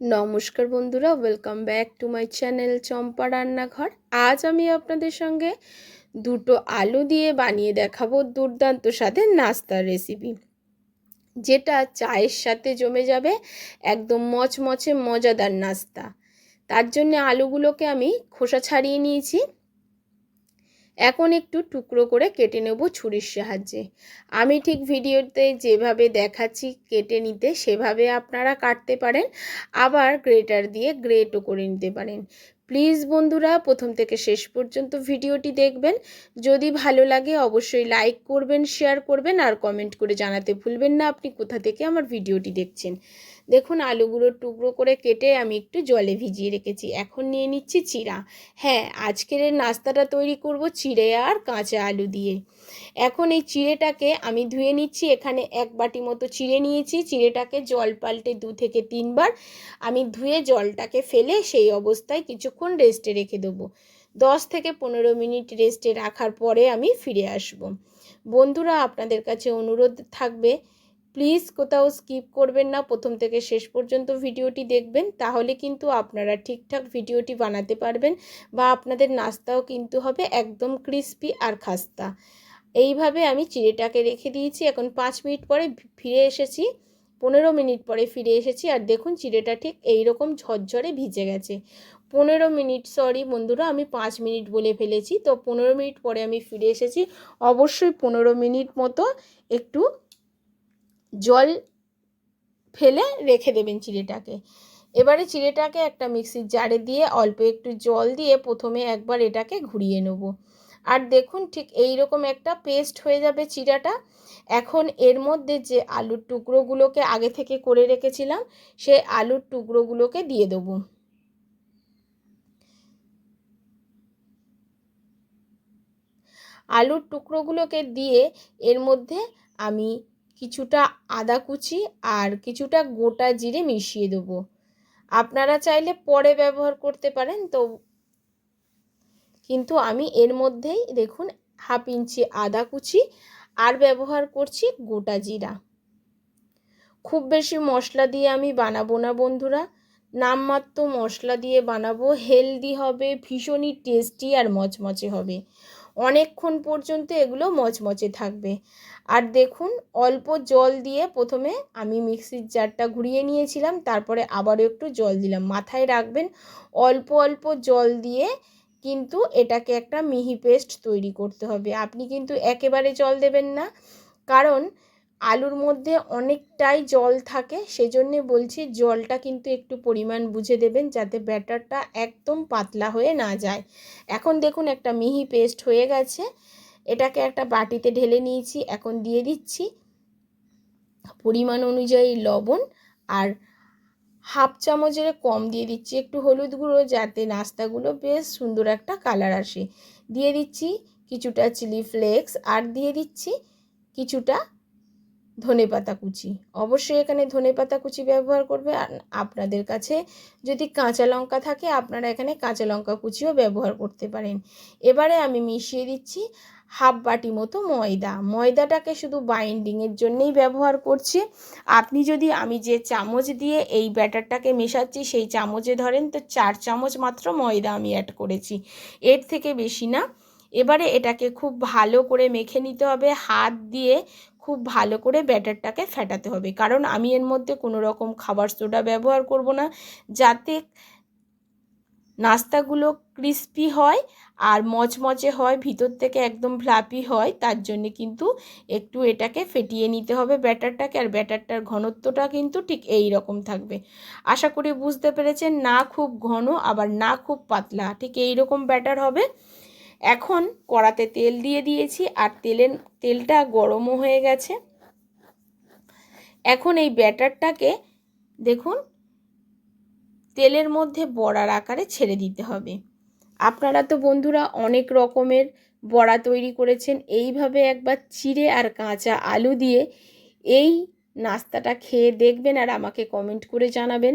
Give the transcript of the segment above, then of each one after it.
নমস্কার বন্ধুরা welcome back to my channel Champa Rannaghar. আজ আমি আপনাদের সঙ্গে দুটো আলু দিয়ে বানিয়ে দেখাবো দুর্দান্ত স্বাদের নাস্তার রেসিপি যেটা চায়ের সাথে জমে যাবে একদম মচমচে মজাদার নাস্তা। তার জন্য আলুগুলোকে আমি খোসা ছাড়িয়ে নিয়েছি। এখন একটু টুকরো করে কেটে নেব ছুরির সাহায্যে। আমি ঠিক ভিডিওতে যেভাবে দেখাচ্ছি কেটে নিতে, সেভাবে আপনারা কাটতে পারেন, আবার গ্রেটার দিয়ে গ্রেটও করে নিতে পারেন। প্লিজ বন্ধুরা, প্রথম থেকে শেষ পর্যন্ত ভিডিওটি দেখবেন। যদি ভালো লাগে অবশ্যই লাইক করবেন, শেয়ার করবেন, আর কমেন্ট করে জানাতে ভুলবেন না, আপনি কোথা থেকে আমার ভিডিওটি দেখছেন। দেখুন আলুগুলো টুকরো করে কেটে আমি একটু জলে ভিজিয়ে রেখেছি। এখন নিয়ে নিচ্ছি চিরা হ্যাঁ আজকের নাস্তাটা তৈরি করব চিড়ে আর কাঁচা আলু দিয়ে। এখন এই চিড়েটাকে আমি ধুয়ে নিচ্ছি। এখানে এক বাটি মতো চিড়ে নিয়েছি। চিড়েটাকে জল পাল্টে দু থেকে তিনবার আমি ধুয়ে জলটাকে ফেলে সেই অবস্থায় কিছুক্ষণ রেস্টে রেখে দেবো। দশ থেকে পনেরো মিনিট রেস্টে রাখার পরে আমি ফিরে আসব। বন্ধুরা, আপনাদের কাছে অনুরোধ থাকবে প্লিজ কোথাও স্কিপ করবেন না। প্রথম থেকে শেষ পর্যন্ত ভিডিওটি দেখবেন। তাহলে কিন্তু আপনারা ঠিকঠাক ভিডিওটি বানাতে পারবেন বা আপনাদের নাস্তাও কিন্তু হবে একদম ক্রিস্পি আর খাস্তা। এইভাবে আমি চিড়েটাকে রেখে দিয়েছি। এখন পাঁচ মিনিট পরে ফিরে এসেছি। পনেরো মিনিট পরে ফিরে এসেছি। আর দেখুন চিড়েটা ঠিক এই রকম ঝরঝরে ভিজে গেছে। পনেরো মিনিট সরি বন্ধুরা, আমি পাঁচ মিনিট বলে ফেলেছি। তো পনেরো মিনিট পরে আমি ফিরে এসেছি। অবশ্যই পনেরো মিনিট মতো একটু জল ফেলে রেখে দেবেন চিড়েটাকে। এবারে চিড়েটাকে একটা মিক্সির জারে দিয়ে অল্প একটু জল দিয়ে প্রথমে একবার এটাকে ঘুরিয়ে নেব। আর দেখুন ঠিক এই রকম একটা পেস্ট হয়ে যাবে চিড়াটা। এখন এর মধ্যে যে আলুর টুকরোগুলোকে আগে থেকে করে রেখেছিলাম সে আলুর টুকরোগুলোকে দিয়ে দেবো। আলুর টুকরোগুলোকে দিয়ে এর মধ্যে আমি কিছুটা আদা কুচি আর কিছুটা গোটা জিরে মিশিয়ে দেবো। আপনারা চাইলে পরে ব্যবহার করতে পারেন, তো কিন্তু আমি এর মধ্যেই দেখুন হাফ ইঞ্চি আদা কুচি আর ব্যবহার করছি গোটা জিরা। খুব বেশি মশলা দিয়ে আমি বানাবো না বন্ধুরা, নামমাত্র মশলা দিয়ে বানাবো। হেলদি হবে, ভীষণই টেস্টি আর মচমচে হবে। অনেকক্ষণ পর্যন্ত এগুলো মচমচে থাকবে। আর দেখুন, অল্প জল দিয়ে প্রথমে আমি মিক্সির জারটা ঘুরিয়ে নিয়েছিলাম, তারপরে আবারও একটু জল দিলাম। মাথায় রাখবেন, অল্প অল্প জল দিয়ে কিন্তু এটাকে একটা মিহি পেস্ট তৈরি করতে হবে। আপনি কিন্তু একেবারে জল দেবেন না, কারণ আলুর মধ্যে অনেকটাই জল থাকে, সেজন্যে বলছি জলটা কিন্তু একটু পরিমাণ বুঝে দেবেন যাতে ব্যাটারটা একদম পাতলা হয়ে না যায়। এখন দেখুন একটা মিহি পেস্ট হয়ে গেছে, এটাকে একটা বাটিতে ঢেলে নিয়েছি, এখন দিয়ে দিচ্ছি পরিমাণ অনুযায়ী লবণ আর হাফ চামচের কম দিয়ে দিচ্ছি একটু হলুদ গুঁড়ো যাতে নাস্তাগুলো বেশ সুন্দর একটা কালার আসে। দিয়ে দিচ্ছি কিছুটা চিলি ফ্লেক্স আর দিয়ে দিচ্ছি কিছুটা ধনে পাতা কুচি। অবশ্যই এখানে ধনে পাতা কুচি ব্যবহার করবে। আর আপনাদের কাছে যদি কাঁচা লঙ্কা থাকে, আপনারা এখানে কাঁচা লঙ্কা কুচিও ব্যবহার করতে পারেন। এবারে আমি মিশিয়ে দিচ্ছি হাফ বাটি মতো ময়দা। ময়দাটাকে শুধু বাইন্ডিংয়ের জন্যেই ব্যবহার করছি। আপনি যদি আমি যে চামচ দিয়ে এই ব্যাটারটাকে মেশাচ্ছি, সেই চামচে ধরেন তো চার চামচ মাত্র ময়দা আমি অ্যাড করেছি। এর থেকে বেশি না। এবারে এটাকে খুব ভালো করে মেখে নিতে হবে। হাত দিয়ে খুব ভালো করে ব্যাটারটাকে ফেটাতে হবে। কারণ আমি এর মধ্যে কোনো রকম খাবার সোডা ব্যবহার করব না। যাতে নাস্তাগুলো ক্রিস্পি হয় আর মচমচে হয়, ভিতর থেকে একদম ফ্লাপি হয়, তার জন্যে কিন্তু একটু এটাকে ফেটিয়ে নিতে হবে ব্যাটারটাকে। আর ব্যাটারটার ঘনত্বটা কিন্তু ঠিক এই রকম থাকবে। আশা করি বুঝতে পেরেছেন, না খুব ঘন, আবার না খুব পাতলা। ঠিক এই রকম ব্যাটার হবে। এখন কড়াতে তেল দিয়ে দিয়েছি আর তেলের তেলটা গরমও হয়ে গেছে। এখন এই ব্যাটারটাকে দেখুন, তেলের মধ্যে বড়ার আকারে ছেড়ে দিতে হবে। আপনারা তো বন্ধুরা অনেক রকমের বড়া তৈরি করেছেন, এইভাবে একবার চিড়ে আর কাঁচা আলু দিয়ে এই নাস্তাটা খেয়ে দেখবেন আর আমাকে কমেন্ট করে জানাবেন।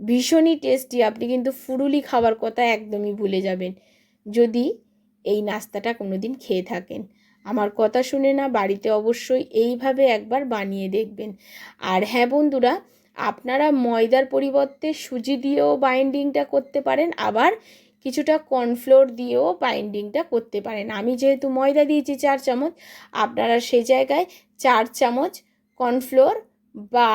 ভীষণই টেস্টি, আপনি কিন্তু ফুরুলি খাবার কথা একদমই ভুলে যাবেন। যদি এই নাস্তাটা কোনো দিন খেয়ে থাকেন। আমার কথা শুনে না বাড়িতে অবশ্যই এইভাবে একবার বানিয়ে দেখবেন। আর হ্যাঁ বন্ধুরা, আপনারা ময়দার পরিবর্তে সুজি দিয়েও বাইন্ডিংটা করতে পারেন, আবার কিছুটা কর্নফ্লোর দিয়েও বাইন্ডিংটা করতে পারেন। আমি যেহেতু ময়দা দিয়েছি চার চামচ, আপনারা সেই জায়গায় চার চামচ কর্নফ্লোর বা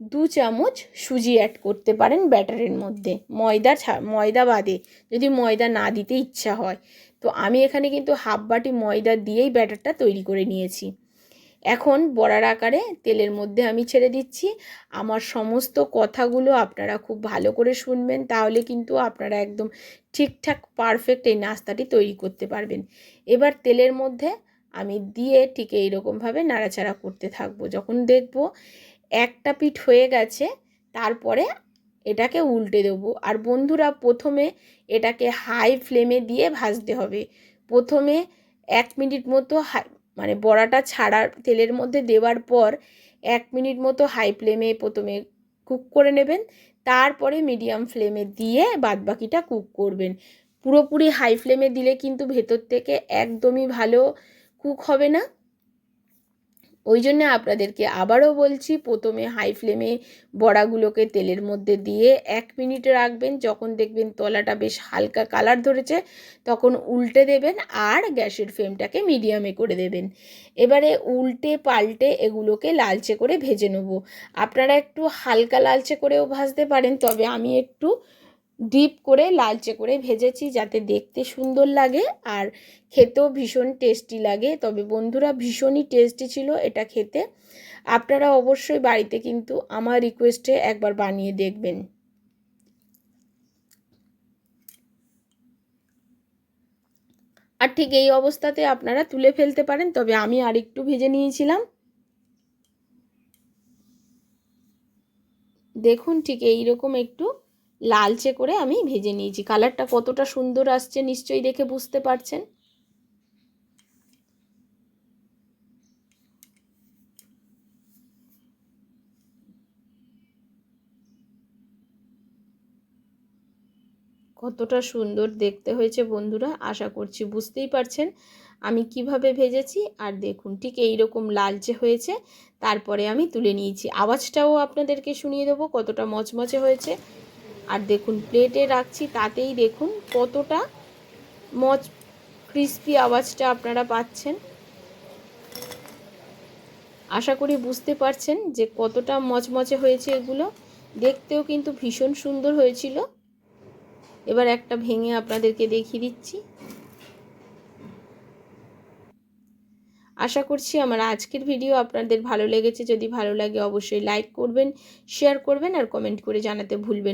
দু চামচ সুজি অ্যাড করতে পারেন ব্যাটারের মধ্যে। ময়দা ময়দা বাদে যদি ময়দা না দিতে ইচ্ছা হয়। তো আমি এখানে কিন্তু হাফ বাটি ময়দা দিয়েই ব্যাটারটা তৈরি করে নিয়েছি। এখন বড়ার আকারে তেলের মধ্যে আমি ছেড়ে দিচ্ছি। আমার সমস্ত কথাগুলো আপনারা খুব ভালো করে শুনবেন, তাহলে কিন্তু আপনারা একদম ঠিকঠাক পারফেক্ট এই নাস্তাটি তৈরি করতে পারবেন। এবার তেলের মধ্যে আমি দিয়ে ঠিক এইরকমভাবে নাড়াচাড়া করতে থাকব। যখন দেখব একটা পিঠ হয়ে গেছে, তারপরে এটাকে উল্টে দেবো। আর বন্ধুরা, প্রথমে এটাকে হাই ফ্লেমে দিয়ে ভাজতে হবে। প্রথমে এক মিনিট মতো হাই মানে বড়াটা ছাড়ার তেলের মধ্যে দেওয়ার পর এক মিনিট মতো হাই ফ্লেমে প্রথমে কুক করে নেবেন। তারপরে মিডিয়াম ফ্লেমে দিয়ে বাদবাকিটা কুক করবেন। পুরোপুরি হাই ফ্লেমে দিলে কিন্তু ভেতর থেকে একদমই ভালো কুক হবে না। ওই জন্য আপনাদেরকে আবারও বলছি, প্রথমে হাই ফ্লেমে বড়াগুলোকে তেলের মধ্যে দিয়ে এক মিনিট রাখবেন। যখন দেখবেন তলাটা বেশ হালকা কালার ধরেছে, তখন উল্টে দেবেন আর গ্যাসের ফ্লেমটাকে মিডিয়ামে করে দেবেন। এবারে উল্টে পাল্টে এগুলোকে লালচে করে ভেজে নেব। আপনারা একটু হালকা লালচে করেও ভাজতে পারেন, তবে আমি একটু ডিপ করে, লালচে করে ভেজেছি যাতে দেখতে সুন্দর লাগে আর খেতেও ভীষণ টেস্টি লাগে। তবে বন্ধুরা, ভীষণই টেস্টি ছিল এটা খেতে। আপনারা অবশ্যই বাড়িতে কিন্তু আমার রিকোয়েস্টে একবার বানিয়ে দেখবেন। আর ঠিক এই অবস্থাতে আপনারা তুলে ফেলতে পারেন, তবে আমি আর একটু ভেজে নিয়েছিলাম। দেখুন ঠিক এই রকম একটু লালচে করে আমি ভেজে নিয়েছি। কালারটা কতটা সুন্দর আসছে নিশ্চয়ই দেখে বুঝতে পারছেন। কতটা সুন্দর দেখতে হয়েছে বন্ধুরা, আশা করছি বুঝতেই পারছেন আমি কীভাবে ভেজেছি। আর দেখুন, ঠিক এই রকম লালচে হয়েছে। তারপরে আমি তুলে নিয়েছি। আওয়াজটাও আপনাদেরকে শুনিয়ে দেবো কতটা মচমচে হয়েছে। আর দেখুন প্লেটে রাখছি, তাতেই দেখুন কতটা মচ ক্রিস্পি আওয়াজটা আপনারা পাচ্ছেন। আশা করি বুঝতে পারছেন যে কতটা মচমচে হয়েছে এগুলো। দেখতেও কিন্তু ভীষণ সুন্দর হয়েছিল। এবার একটা ভেঙে আপনাদেরকে দেখিয়ে দিচ্ছি। আশা করছি আমার আজকের ভিডিও আপনাদের ভালো লেগেছে। যদি ভালো লাগে অবশ্যই লাইক করবেন শেয়ার করবেন আর কমেন্ট করে জানাতে ভুলবেন